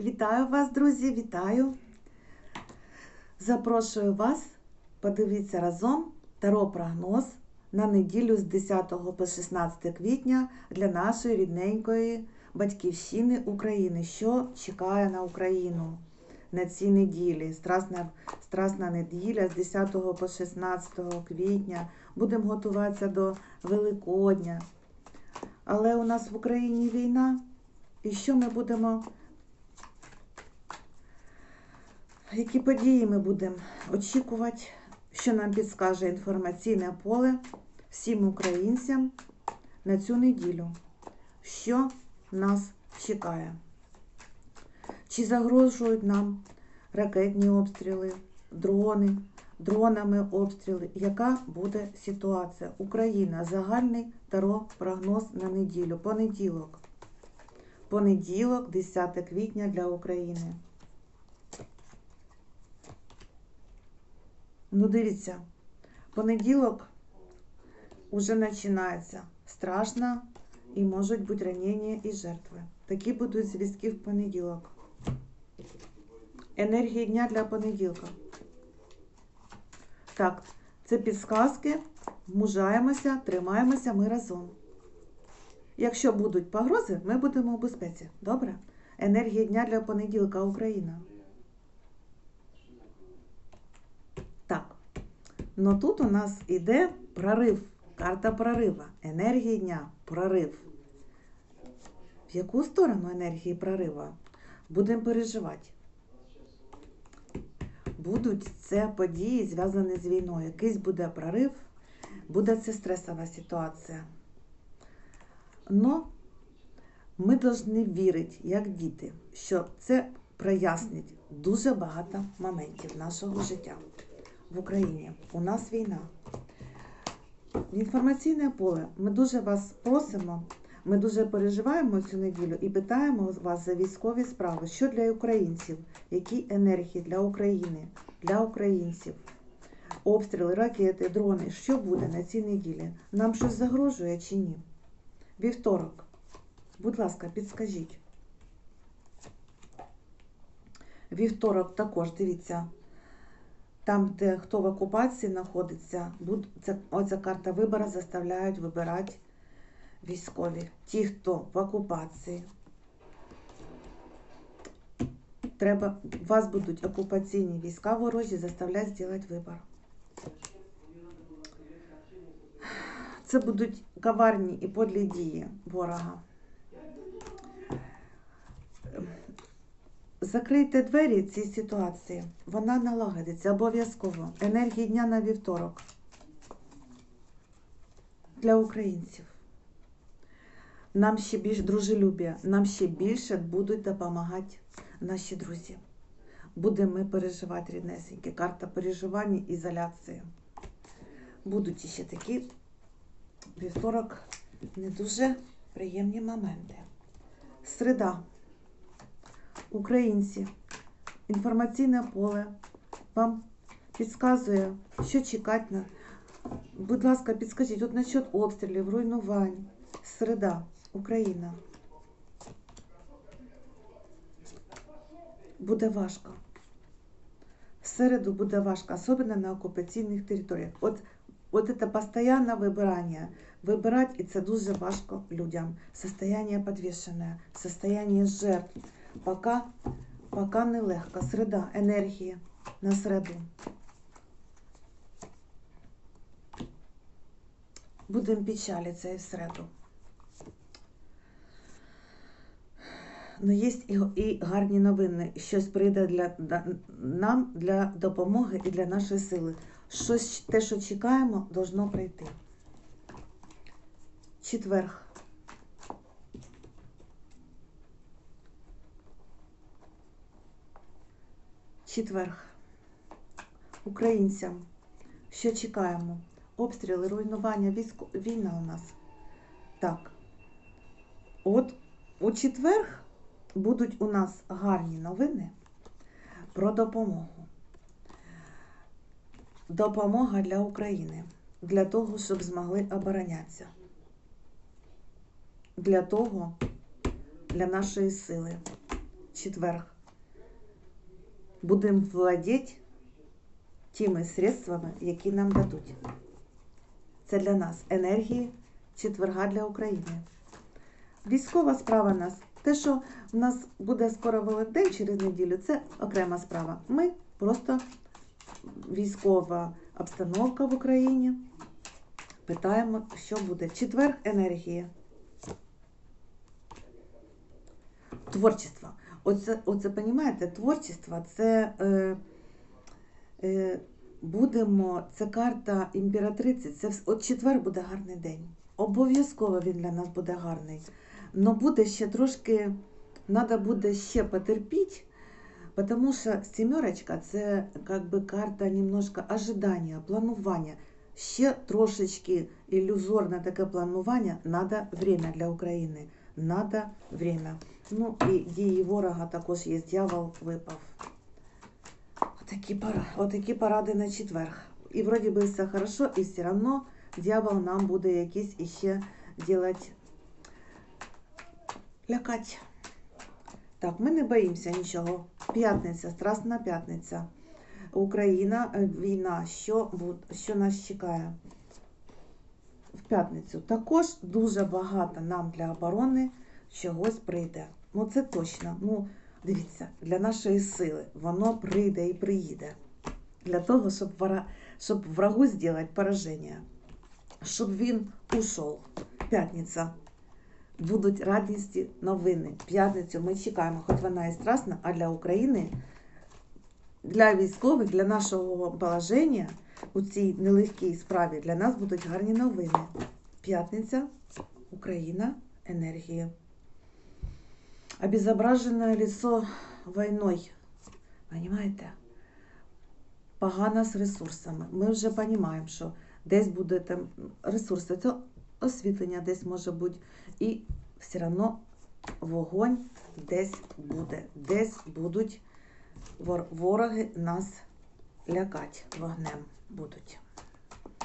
Вітаю вас, друзі, вітаю. Запрошую вас подивитися разом таро прогноз на неділю з 10 по 16 квітня для нашої рідненької батьківщини України, що чекає на Україну на цій неділі. Страсна, страсна неділя з 10 по 16 квітня. Будемо готуватися до Великодня. Але у нас в Україні війна. І що ми будемо? Які події ми будемо очікувати, що нам підскаже інформаційне поле всім українцям на цю неділю? Що нас чекає? Чи загрожують нам ракетні обстріли, дрони, дронами обстріли? Яка буде ситуація? Україна, загальний таро прогноз на неділю. Понеділок. Понеділок, 10 квітня для України. Ну, дивіться, понеділок уже починається. Страшно і можуть бути ранення і жертви. Такі будуть зв'язки в понеділок. Енергії дня для понеділка. Так, це підсказки. Мужаємося, тримаємося ми разом. Якщо будуть погрози, ми будемо у безпеці. Добре? Енергія дня для понеділка Україна. Так. Ну тут у нас іде прорив. Карта прорива. Енергія дня. Прорив. В яку сторону енергії прорива? Будемо переживати. Будуть це події, зв'язані з війною. Якийсь буде прорив, буде це стресова ситуація. Но ми повинні вірити, як діти, що це прояснить дуже багато моментів нашого життя в Україні. У нас війна. Інформаційне поле ми дуже вас просимо, ми дуже переживаємо цю неділю і питаємо вас за військові справи, що для українців, які енергії для України, для українців, обстріли, ракети, дрони, що буде на цій неділі? Нам щось загрожує чи ні? Вівторок. Будь ласка, підскажіть. Вівторок також, дивіться, там, де хто в окупації знаходиться, це, оця карта вибору заставляють вибирати військові. Ті, хто в окупації. Треба, вас будуть окупаційні війська ворожі заставляти зробити вибір. Це будуть коварні і подлі дії ворога. Закрийте двері цій ситуації. Вона налагодиться обов'язково. Енергії дня на вівторок для українців. Нам ще більш дружелюбія, нам ще більше будуть допомагати наші друзі. Будемо ми переживати ріднесенькі. Карта переживання, ізоляції. Будуть ще такі вівторок не дуже приємні моменти. Среда. Українці. Інформаційне поле вам підказує, що чекати на. Будь ласка, підскажіть, от насчет обстрілів, руйнувань. Среда. Україна. Буде важко. В середу буде важко, особливо на окупаційних територіях. От, от це постійне вибирання. Вибирати, і це дуже важко людям. Состояние підвішене, состояние жертв. Пока, пока нелегко. Среда, енергії на середу. Будемо печалитися і в середу. Ну, є і, і гарні новини. Щось прийде для, да- нам для допомоги і для нашої сили. Щось, те, що чекаємо, должно прийти. Четверг. Четверг. Українцям. Що чекаємо? Обстріли, руйнування, військо... війна у нас. Так. От у четверг будуть у нас гарні новини про допомогу. Допомога для України. Для того, щоб змогли оборонятися. Для того, для нашої сили. четверг будемо владіти тими средствами, які нам дадуть. Це для нас енергії четверга для України. Військова справа нас. Те, що в нас буде скоро Великдень через неділю, це окрема справа. Ми просто військова обстановка в Україні. Питаємо, що буде. Четверг енергії. Творчество. Оце, оце понімаєте, творчество це е, е, будемо, це карта імператриці. Це от четвер буде гарний день. Обов'язково він для нас буде гарний. Но буде ще трошки, треба буде ще потерпіти, тому що сімерочка це как би карта немножко ожидання, планування. Ще трошечки ілюзорне таке планування, треба время для України. Надо время. Ну і дії ворога також є. Дьявол випав. Отакі, пора, отакі поради на четверг. І вроді би все хорошо, і все одно дьявол нам буде якісь іще делать лякать. Так, ми не боїмося нічого. П'ятниця, страсна п'ятниця. Україна, е, війна, що, що нас чекає п'ятницю. Також дуже багато нам для оборони чогось прийде. Ну це точно. Ну, дивіться, для нашої сили воно прийде і приїде. Для того, щоб, вора... щоб врагу зробити пораження, щоб він ушов. П'ятниця. Будуть радісні новини. П'ятницю ми чекаємо, хоч вона і страсна, а для України, для військових, для нашого положення у цій нелегкій справі для нас будуть гарні новини. П'ятниця, Україна, енергія. Обезображенное лицо війною. Понимаете? Погано з ресурсами. Ми вже розуміємо, що десь буде там ресурси, це освітлення десь може бути. І все одно вогонь десь буде. Десь будуть вороги нас лякати вогнем будуть.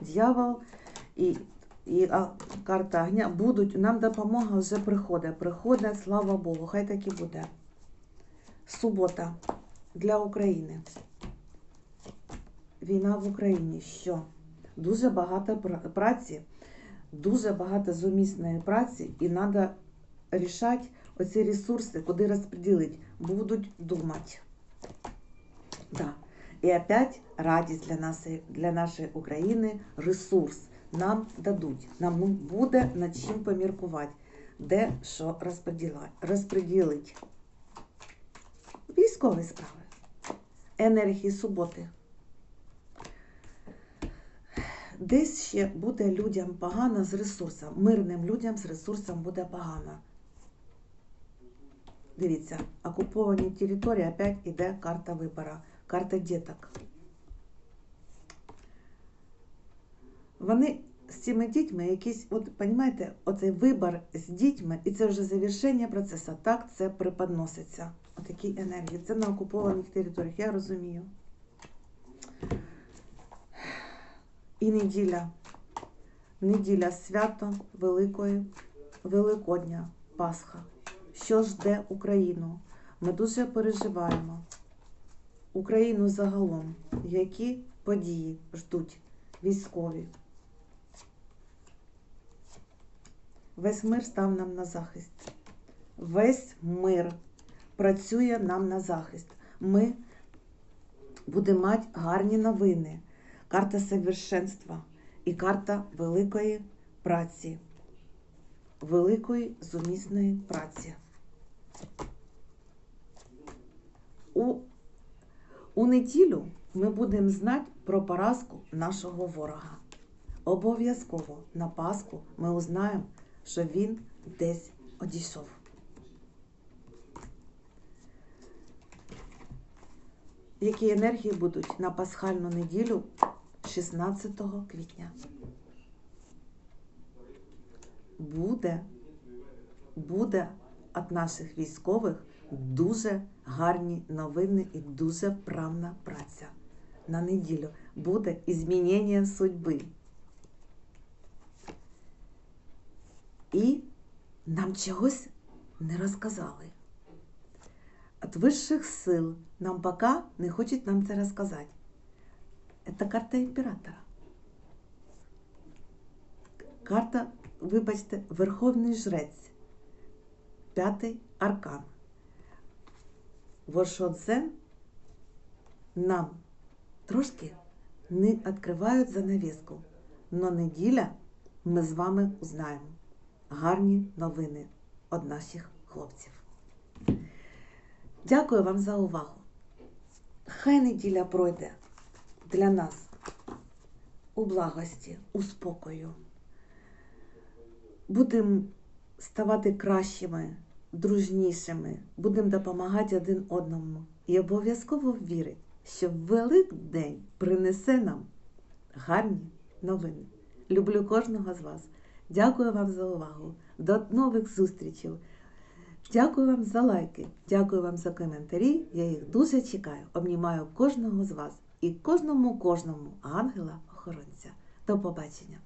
Дьявол і, і карта огня будуть, нам допомога вже приходить. Приходить, слава Богу, хай так і буде. Субота для України. Війна в Україні. Що? Дуже багато праці, дуже багато зумісної праці, і треба рішати оці ресурси, куди розподілити. Будуть думати. Да. І опять радість для нас, для нашої України, ресурс нам дадуть. Нам буде над чим поміркувати, де що розподілити. Військові справи, енергії суботи. Десь ще буде людям погано з ресурсом. Мирним людям з ресурсом буде погано. Дивіться, окуповані території опять іде карта вибору, карта діток. Вони з цими дітьми якісь, от розумієте, оцей вибір з дітьми, і це вже завершення процесу. Так це преподноситься. Отакі енергії. Це на окупованих територіях, я розумію. І неділя. Неділя свято Великої Великодня, Пасха. Що жде Україну? Ми дуже переживаємо. Україну загалом. Які події ждуть військові? Весь мир став нам на захист. Весь мир працює нам на захист. Ми будемо мати гарні новини. Карта совершенства і карта великої праці, великої зумісної праці. У, у неділю ми будемо знати про поразку нашого ворога. Обов'язково на Пасху ми узнаємо, що він десь одійшов. Які енергії будуть на пасхальну неділю 16 квітня? Буде, буде від наших військових дуже гарні новини і дуже вправна праця. На неділю буде змінення судьби. І нам чогось не розказали. от высших сил нам пока не хочуть нам це розказати. Це карта імператора. Карта, вибачте, Верховний Жрець. П'ятий аркан. Вошодзен нам трошки не відкривають занавіску. Но неділя ми з вами узнаємо гарні новини від наших хлопців. Дякую вам за увагу. Хай неділя пройде для нас у благості, у спокою. Будемо ставати кращими, дружнішими, будемо допомагати один одному і обов'язково вірити, що Великдень принесе нам гарні новини. Люблю кожного з вас. Дякую вам за увагу. До нових зустрічей. Дякую вам за лайки, дякую вам за коментарі. Я їх дуже чекаю. Обнімаю кожного з вас і кожному кожному ангела-охоронця. До побачення!